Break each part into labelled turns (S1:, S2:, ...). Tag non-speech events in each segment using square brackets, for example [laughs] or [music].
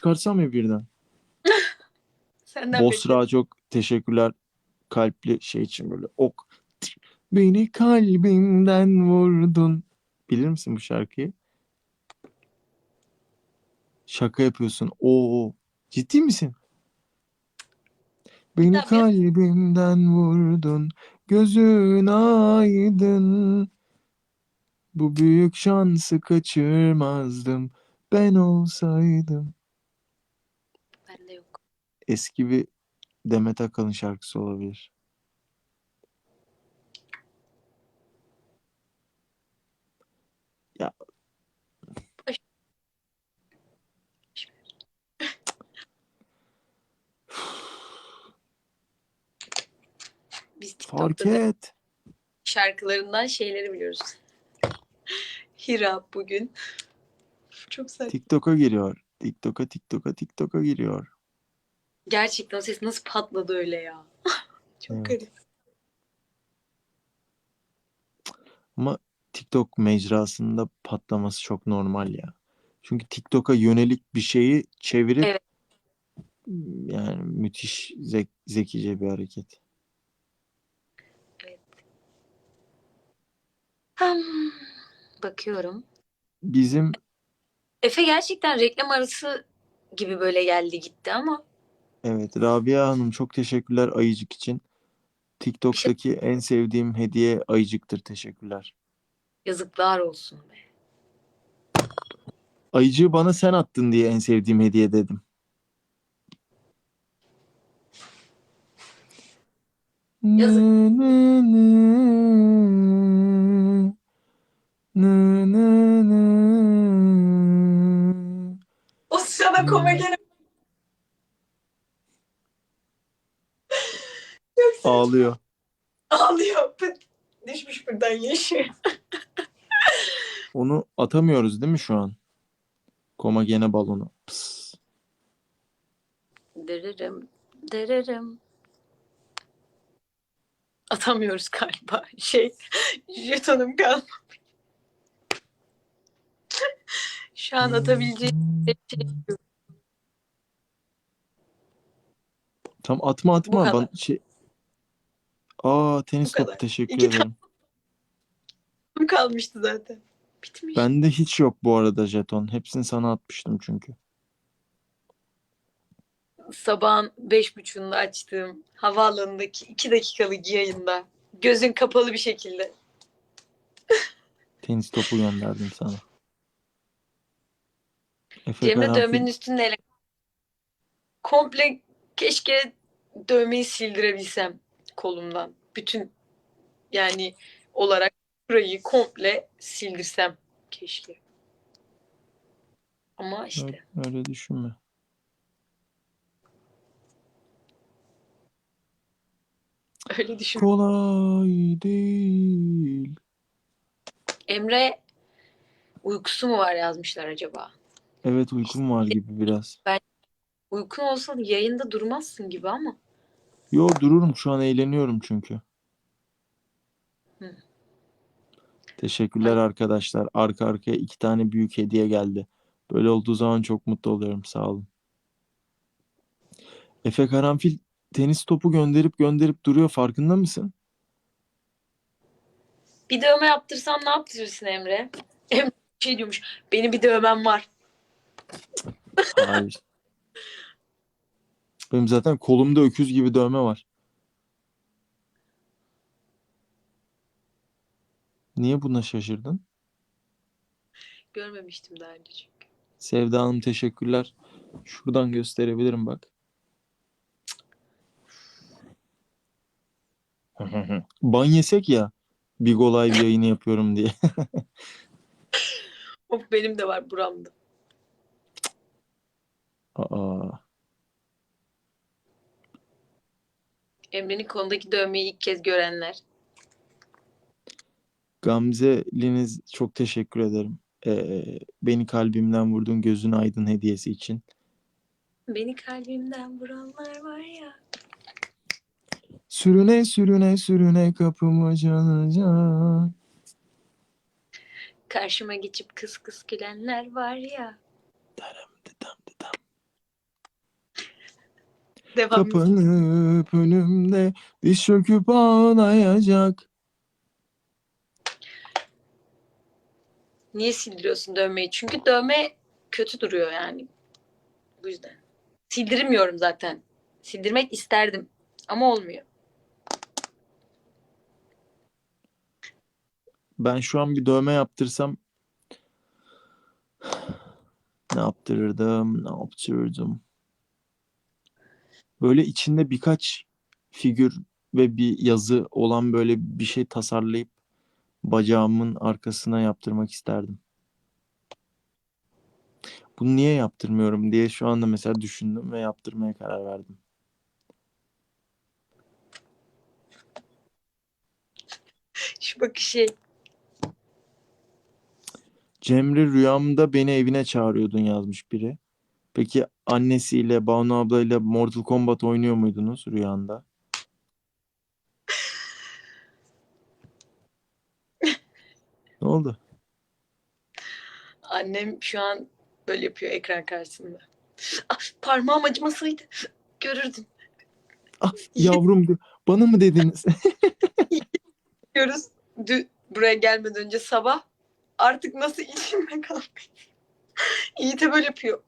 S1: çıkarsam ya birden. [laughs]
S2: Senden
S1: Bosra çok teşekkürler kalpli şey için böyle ok. Beni kalbimden vurdun. Bilir misin bu şarkıyı? Şaka yapıyorsun. Oo. Ciddi misin? Beni
S2: Tabii.
S1: kalbimden vurdun. Gözün aydın. Bu büyük şansı kaçırmazdım. Ben olsaydım.
S2: Bende yok.
S1: Eski bir Demet Akalın şarkısı olabilir. Ya
S2: Biz
S1: fark
S2: TikTok'ta da
S1: et.
S2: şarkılarından şeyleri biliyoruz. [laughs] Hira bugün. Çok saçma.
S1: TikTok'a giriyor. TikTok'a TikTok'a TikTok'a giriyor.
S2: Gerçekten o ses nasıl patladı öyle ya. [laughs] Çok
S1: Evet.
S2: garip.
S1: Ama TikTok mecrasında patlaması çok normal ya. Çünkü TikTok'a yönelik bir şeyi çevirip
S2: Evet.
S1: yani müthiş zek- zekice bir hareket.
S2: Hmm, Bakıyorum.
S1: Bizim
S2: Efe gerçekten reklam arası gibi böyle geldi gitti ama
S1: evet Rabia Hanım çok teşekkürler ayıcık için. TikTok'taki en sevdiğim hediye ayıcıktır. Teşekkürler.
S2: yazıklar olsun be.
S1: Ayıcığı bana sen attın diye en sevdiğim hediye dedim.
S2: Yazık.
S1: Nı nı nı. Nı nı nı.
S2: Koma gene
S1: Ağlıyor.
S2: ağlıyor. Pıt. Düşmüş buradan yaşı. [laughs]
S1: Onu atamıyoruz değil mi şu an? Komagene balonu. Pıs.
S2: Dererim, dererim. Atamıyoruz galiba. Şey, jetonum kalmadı. Şu an atabileceğim bir şey yok.
S1: Tam atma atma.
S2: Bu kadar.
S1: Bana şey... Aa tenis
S2: Bu kadar.
S1: topu teşekkür
S2: İki
S1: ederim. [laughs]
S2: kalmıştı zaten. Bitmiş.
S1: Bende hiç yok bu arada jeton. Hepsini sana atmıştım çünkü.
S2: Sabahın beş buçuğunda açtığım havaalanındaki iki dakikalık yayında gözün kapalı bir şekilde.
S1: Tenis topu gönderdim sana. Efe
S2: Cemre dövmenin üstünde ele... komple keşke dövmeyi sildirebilsem kolumdan. Bütün yani olarak burayı komple sildirsem keşke. Ama işte
S1: Öyle, öyle düşünme. [laughs]
S2: öyle düşün.
S1: Kolay değil.
S2: Emre uykusu mu var yazmışlar acaba?
S1: Evet uykum var gibi biraz.
S2: Uykun olsa yayında durmazsın gibi ama.
S1: Yo dururum şu an eğleniyorum çünkü.
S2: Hı.
S1: Teşekkürler arkadaşlar. Arka arkaya iki tane büyük hediye geldi. Böyle olduğu zaman çok mutlu oluyorum. Sağ olun. Efe Karanfil tenis topu gönderip gönderip duruyor. Farkında mısın?
S2: Bir dövme yaptırsan ne yaptırırsın Emre? Emre şey diyormuş. Benim bir dövmem var.
S1: Hayır. Benim zaten kolumda öküz gibi dövme var. Niye buna şaşırdın?
S2: Görmemiştim daha önce çünkü.
S1: Sevda Hanım teşekkürler. Şuradan gösterebilirim bak. [laughs] Ban yesek ya. Big Live yayını yapıyorum diye. [laughs]
S2: Of benim de var buramda.
S1: Aa,
S2: Emre'nin kolundaki dövmeyi ilk kez görenler.
S1: Gamze Liniz çok teşekkür ederim. Ee, beni kalbimden vurdun gözün aydın hediyesi için.
S2: Beni kalbimden vuranlar var ya.
S1: Sürüne sürüne sürüne kapımı çalacak.
S2: Karşıma geçip kıs kıs gülenler var ya.
S1: Darım dıdım.
S2: Devam.
S1: Kapanıp önümde diş çöküp ağlayacak.
S2: Niye sildiriyorsun dövmeyi? Çünkü dövme kötü duruyor yani. Bu yüzden. Sildirmiyorum zaten. Sildirmek isterdim. Ama olmuyor.
S1: Ben şu an bir dövme yaptırsam [sighs] ne yaptırırdım, ne yaptırırdım. Böyle içinde birkaç figür ve bir yazı olan böyle bir şey tasarlayıp bacağımın arkasına yaptırmak isterdim. Bunu niye yaptırmıyorum diye şu anda mesela düşündüm ve yaptırmaya karar verdim.
S2: Şu bakışı.
S1: Cemre rüyamda beni evine çağırıyordun yazmış biri. Peki annesiyle Banu ablayla Mortal Kombat oynuyor muydunuz rüyanda? Ne oldu?
S2: Annem şu an böyle yapıyor ekran karşısında. Ah, parmağım acımasaydı görürdün.
S1: Ah, yavrum diyor. Bana mı dediniz? [laughs]
S2: Diyoruz. Dün buraya gelmeden önce sabah artık nasıl [laughs] içime kalmış. Yiğit'e böyle yapıyor.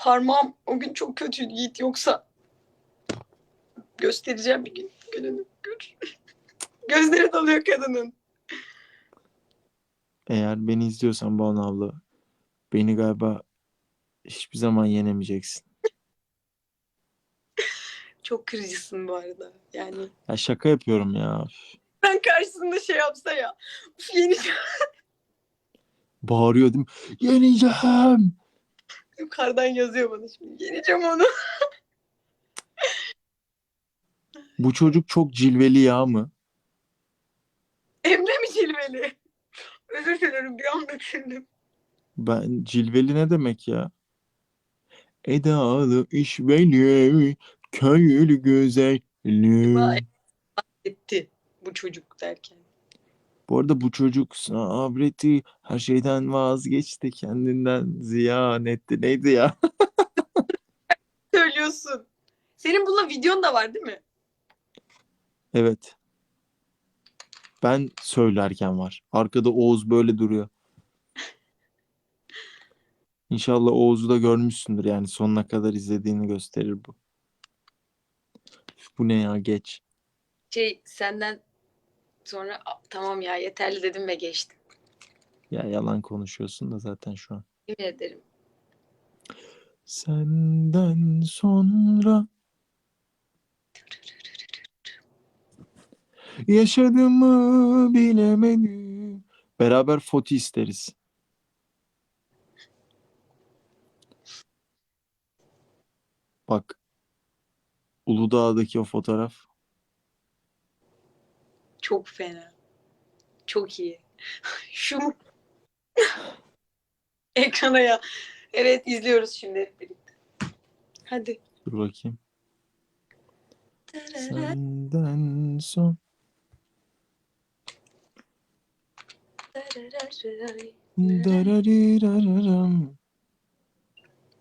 S2: Parmağım o gün çok kötüydü Yiğit yoksa göstereceğim bir gün gününü gör. [laughs] Gözleri dalıyor kadının.
S1: Eğer beni izliyorsan Banu abla beni galiba hiçbir zaman yenemeyeceksin. [laughs]
S2: Çok kırıcısın bu arada. Yani
S1: Ya şaka yapıyorum ya.
S2: ben karşısında şey yapsa ya. Uf, yeneceğim. [laughs]
S1: Bağırıyor değil mi? Yeneceğim.
S2: Yukarıdan yazıyor bana şimdi. Yeneceğim onu.
S1: Bu çocuk çok cilveli ya mı?
S2: Emre mi cilveli? Özür dilerim bir anda düşündüm.
S1: Ben cilveli ne demek ya? Edalı işveli köylü güzelli.
S2: Etti bu çocuk derken.
S1: Bu arada bu çocuk sabretti, her şeyden vazgeçti, kendinden ziyan etti. Neydi ya? [laughs]
S2: Söylüyorsun. Senin bununla videon da var değil mi?
S1: Evet. Ben söylerken var. Arkada Oğuz böyle duruyor. [laughs] İnşallah Oğuz'u da görmüşsündür yani sonuna kadar izlediğini gösterir bu. Bu ne ya geç.
S2: Şey senden sonra "A, tamam ya yeterli dedim ve geçtim.
S1: Ya yalan konuşuyorsun da zaten şu an.
S2: Yemin ederim.
S1: Senden sonra yaşadığımı bilemedim. Beraber foto isteriz. Bak. Uludağ'daki o fotoğraf.
S2: Çok fena. Çok iyi. [laughs] Şu? [laughs] Ekrana ya. Evet izliyoruz şimdi hep birlikte. Hadi.
S1: Dur bakayım. Senden son. Darariraram.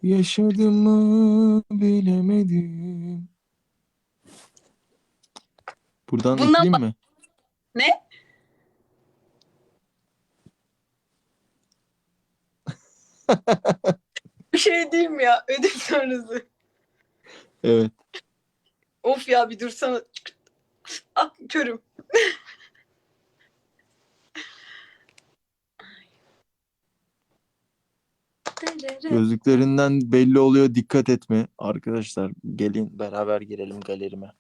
S1: Yaşadığımı bilemedim. Buradan
S2: Bundan
S1: ekleyeyim mi?
S2: Ne? [laughs] Bir şey diyeyim ya? Ödül sonrası.
S1: Evet.
S2: Of ya bir dursana. Ah körüm.
S1: Gözlüklerinden belli oluyor. Dikkat etme. Arkadaşlar gelin beraber girelim galerime.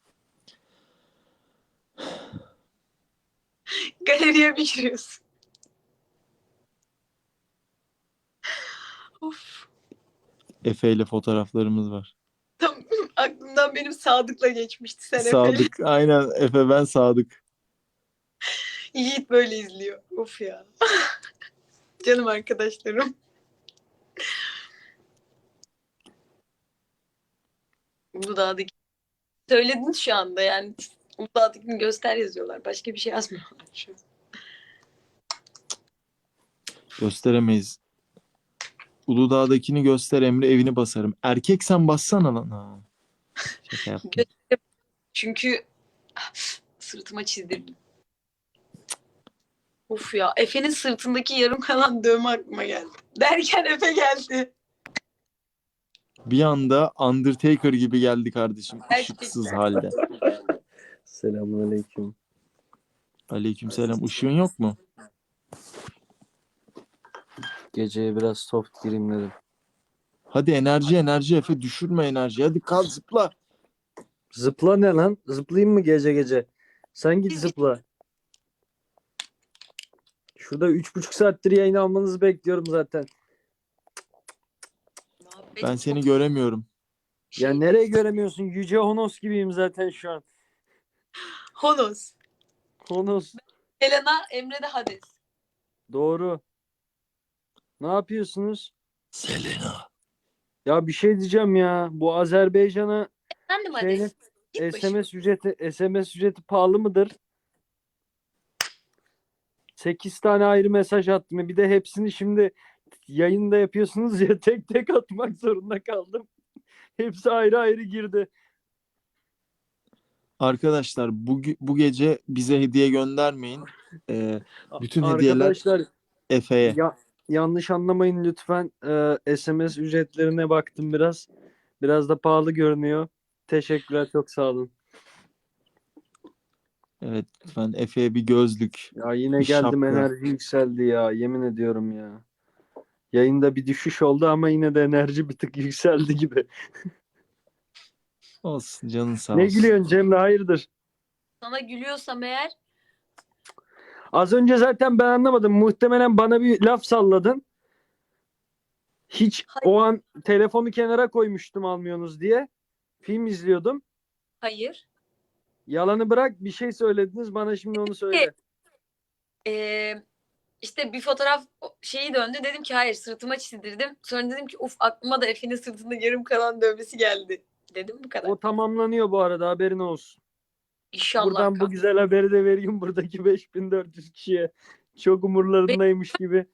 S2: Galeriye bir giriyorsun. Of.
S1: Efe ile fotoğraflarımız var.
S2: Tam [laughs] aklımdan benim Sadık'la geçmişti sen Efe'yle.
S1: Sadık. Aynen Efe ben Sadık.
S2: Yiğit böyle izliyor. Of ya. [laughs] Canım arkadaşlarım. Uludağ'daki söyledin şu anda yani Uludağ'dakini göster yazıyorlar. Başka bir şey yazmıyorlar şu an.
S1: Gösteremeyiz. Uludağ'dakini göster Emre evini basarım. Erkek sen bassana lan. Ha. Şaka yaptım.
S2: Gösterim. Çünkü sırtıma çizdirdim. Of ya Efe'nin sırtındaki yarım kalan dövme aklıma geldi. Derken Efe geldi.
S1: Bir anda Undertaker gibi geldi kardeşim. Işıksız halde. [laughs]
S3: Selamünaleyküm.
S1: Aleykümselam. Işığın yok mu?
S3: Geceye biraz soft gireyim dedim.
S1: Hadi enerji enerji Efe düşürme enerji. Hadi kalk zıpla.
S3: Zıpla ne lan? Zıplayayım mı gece gece? Sen git zıpla. Şurada üç buçuk saattir yayın almanızı bekliyorum zaten.
S1: Ben seni göremiyorum.
S3: Ya nereye göremiyorsun? Yüce Honos gibiyim zaten şu an.
S2: Honos.
S3: Honos.
S2: Helena, Emre de Hades.
S3: Doğru. Ne yapıyorsunuz?
S1: Selena.
S3: Ya bir şey diyeceğim ya. Bu Azerbaycan'a
S2: Efendim
S3: Şeyle-
S2: Hades. Git başına.
S3: SMS ücreti SMS ücreti pahalı mıdır? 8 tane ayrı mesaj attım. Bir de hepsini şimdi yayında yapıyorsunuz ya [laughs] tek tek atmak zorunda kaldım. Hepsi ayrı ayrı girdi.
S1: Arkadaşlar bu, bu gece bize hediye göndermeyin. Ee, Bütün hediyeler-
S3: Arkadaşlar
S1: Efe'ye.
S3: ya, yanlış anlamayın lütfen. Ee, SMS ücretlerine baktım biraz. Biraz da pahalı görünüyor. Teşekkürler çok sağ olun.
S1: Evet lütfen Efe'ye bir gözlük.
S3: Ya yine
S1: Bir
S3: geldim
S1: şapka.
S3: enerji yükseldi ya yemin ediyorum ya. Yayında bir düşüş oldu ama yine de enerji bir tık yükseldi gibi. [laughs]
S1: Olsun canın sağ
S3: Ne
S1: olsun.
S3: gülüyorsun Cemre hayırdır?
S2: Sana gülüyorsam eğer
S3: Az önce zaten ben anlamadım. Muhtemelen bana bir laf salladın. Hiç
S2: Hayır.
S3: o an telefonu kenara koymuştum almıyorsunuz diye. Film izliyordum.
S2: hayır.
S3: Yalanı bırak bir şey söylediniz bana şimdi onu söyle.
S2: Ee, işte bir fotoğraf şeyi döndü. Dedim ki hayır sırtıma çizdirdim. Sonra dedim ki uf aklıma da Efe'nin sırtında yarım kalan dövmesi geldi. Dedim bu kadar.
S3: O tamamlanıyor bu arada haberin olsun.
S2: İnşallah.
S3: Buradan bu
S2: kanka.
S3: güzel haberi de vereyim buradaki 5400 kişiye. Çok umurlarındaymış gibi.